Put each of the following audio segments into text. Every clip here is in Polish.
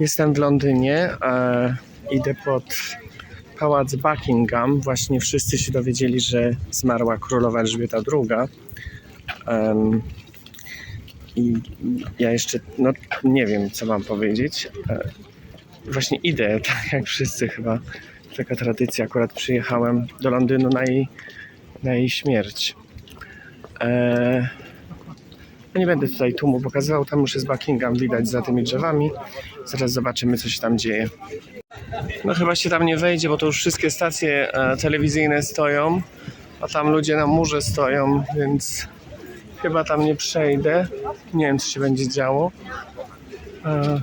Jestem w Londynie. E, idę pod pałac Buckingham. Właśnie wszyscy się dowiedzieli, że zmarła królowa Elżbieta II. I ja jeszcze no, nie wiem, co mam powiedzieć. E, właśnie idę, tak jak wszyscy chyba. Taka tradycja. Akurat przyjechałem do Londynu na jej, na jej śmierć. E, nie będę tutaj tłumu pokazywał, tam już jest Buckingham, widać za tymi drzewami. Zaraz zobaczymy, co się tam dzieje. No chyba się tam nie wejdzie, bo to już wszystkie stacje e, telewizyjne stoją, a tam ludzie na murze stoją, więc chyba tam nie przejdę. Nie wiem, co się będzie działo. E,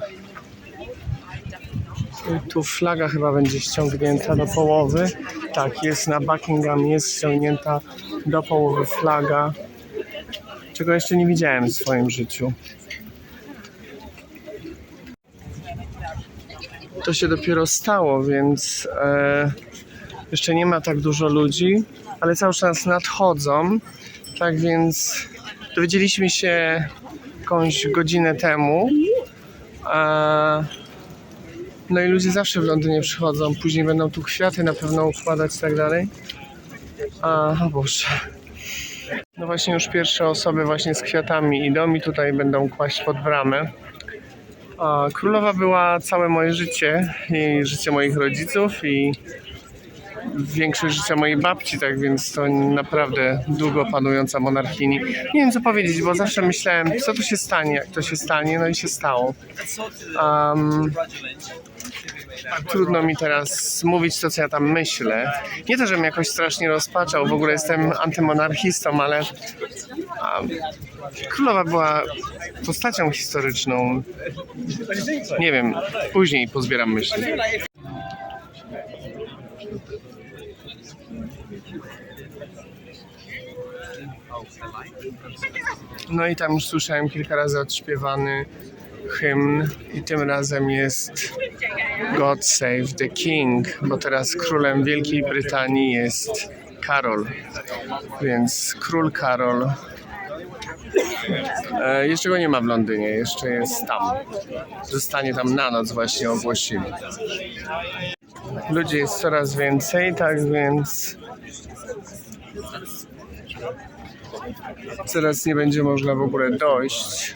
tu flaga chyba będzie ściągnięta do połowy. Tak, jest na Buckingham, jest ściągnięta do połowy flaga czego jeszcze nie widziałem w swoim życiu. To się dopiero stało, więc e, jeszcze nie ma tak dużo ludzi, ale cały czas nadchodzą. Tak więc dowiedzieliśmy się jakąś godzinę temu. No i ludzie zawsze w Londynie przychodzą. Później będą tu kwiaty na pewno układać i tak dalej. A, o Boże. No właśnie już pierwsze osoby właśnie z kwiatami idą i tutaj będą kłaść pod bramę. Królowa była całe moje życie i życie moich rodziców i większość życia mojej babci, tak więc to naprawdę długo panująca monarchini. Nie wiem co powiedzieć, bo zawsze myślałem, co tu się stanie, jak to się stanie, no i się stało. Um, trudno mi teraz mówić to, co ja tam myślę. Nie to, żebym jakoś strasznie rozpaczał, w ogóle jestem antymonarchistą, ale królowa była postacią historyczną. Nie wiem, później pozbieram myśli. No i tam już słyszałem kilka razy odśpiewany hymn i tym razem jest God Save the King, bo teraz królem Wielkiej Brytanii jest Karol. Więc król Karol. E, jeszcze go nie ma w Londynie, jeszcze jest tam. Zostanie tam na noc właśnie ogłosili. Ludzi jest coraz więcej, tak więc teraz nie będzie można w ogóle dojść.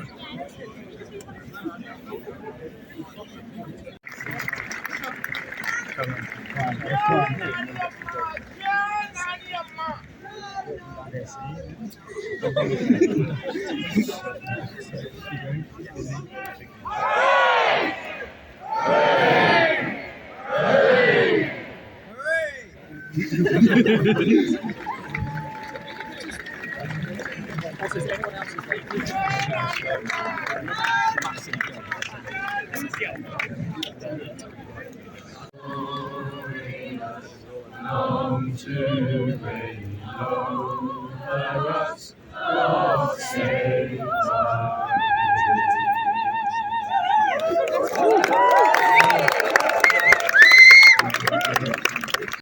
to reign I us.